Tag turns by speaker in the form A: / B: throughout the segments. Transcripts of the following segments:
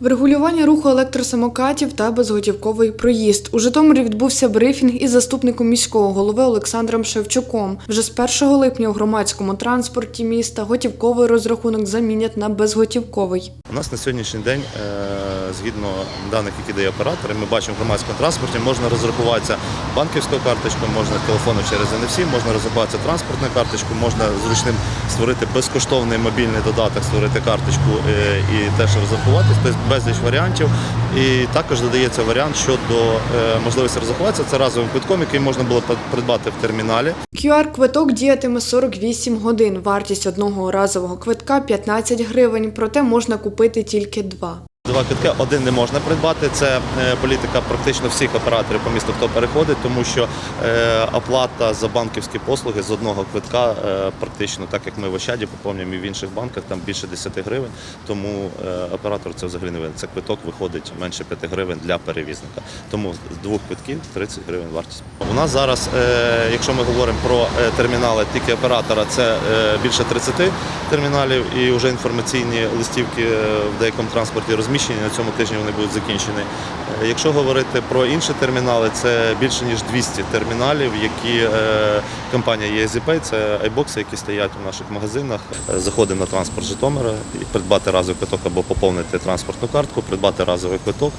A: Врегулювання руху електросамокатів та безготівковий проїзд. У Житомирі відбувся брифінг із заступником міського голови Олександром Шевчуком. Вже з 1 липня у громадському транспорті міста готівковий розрахунок замінять на безготівковий.
B: У нас на сьогоднішній день, е, згідно даних, які дає оператор, ми бачимо в громадському транспорті, можна розрахуватися банківською карточкою, можна телефоном через NFC, можна розрахуватися транспортною карточкою, можна зручним створити безкоштовний мобільний додаток, створити карточку е, і теж розрахуватись. Тобто безліч варіантів. І також додається варіант щодо е, можливості розрахуватися. Це разовим квитком, який можна було придбати в терміналі.
A: QR-квиток діятиме 48 годин. Вартість одного разового квитка 15 гривень, проте можна купити тільки два.
B: Два квитки один не можна придбати. Це е, політика практично всіх операторів по місту, хто переходить, тому що е, оплата за банківські послуги з одного квитка е, практично, так як ми в Ощаді поповнюємо і в інших банках, там більше 10 гривень. Тому оператор це взагалі не винен. Це квиток виходить менше 5 гривень для перевізника. Тому з двох квитків 30 гривень вартість. У нас зараз, якщо ми говоримо про термінали тільки оператора, це більше 30 терміналів і вже інформаційні листівки в деякому транспорті розміщені. На цьому тижні вони будуть закінчені. Е, Якщо говорити про інші термінали, це більше ніж 200 терміналів, які е, компанія EasyPay, це айбокси, які стоять у наших магазинах. Е, Заходимо на транспорт Житомира придбати разовий квиток або поповнити транспортну картку, придбати разовий квиток.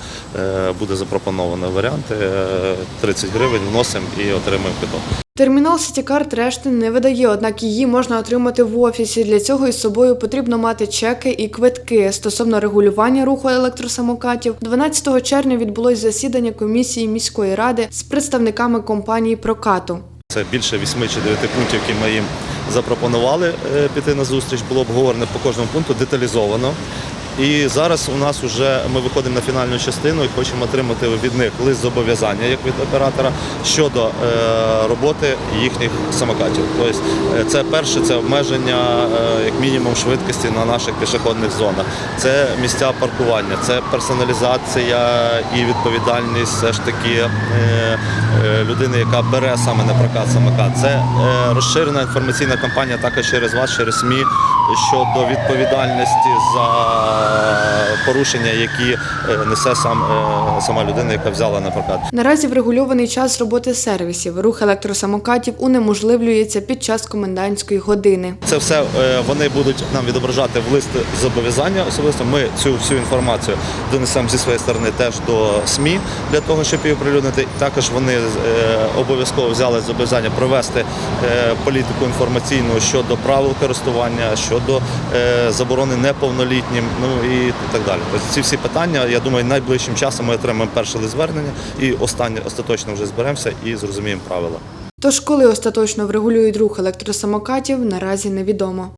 B: Буде запропоновано варіанти. е, 30 гривень вносимо і отримуємо квиток.
A: Термінал Сітікарт решти не видає, однак її можна отримати в офісі. Для цього із собою потрібно мати чеки і квитки. Стосовно регулювання руху електросамокатів, 12 червня відбулось засідання комісії міської ради з представниками компанії прокату.
B: Це більше 8 чи 9 пунктів, які ми їм запропонували е, піти на зустріч. Було обговорено по кожному пункту деталізовано. І зараз у нас вже ми виходимо на фінальну частину і хочемо отримати від них лист зобов'язання як від оператора щодо е, роботи їхніх самокатів. Тобто, е, це перше, це обмеження е, як мінімум швидкості на наших пішохідних зонах. Це місця паркування, це персоналізація і відповідальність все ж таки людини, яка бере саме на прокат самокат. Це розширена інформаційна кампанія також через вас, через СМІ щодо відповідальності за порушення, які е, несе сам е, сама людина, яка взяла на прокат.
A: Наразі врегульований час роботи сервісів. Рух електросамокатів унеможливлюється під час комендантської години.
B: Це все е, вони будуть нам відображати в лист зобов'язання. Особисто ми цю всю інформацію донесемо зі своєї сторони теж до СМІ для того, щоб її оприлюднити. Також вони обов'язково взяли зобов'язання провести політику інформаційну щодо правил користування, щодо е, заборони неповнолітнім, ну і так далі. Тобто ці всі питання, я думаю, найближчим часом ми отримаємо перше звернення і останнє остаточно вже зберемося і зрозуміємо правила.
A: Тож, коли остаточно врегулюють рух електросамокатів, наразі невідомо.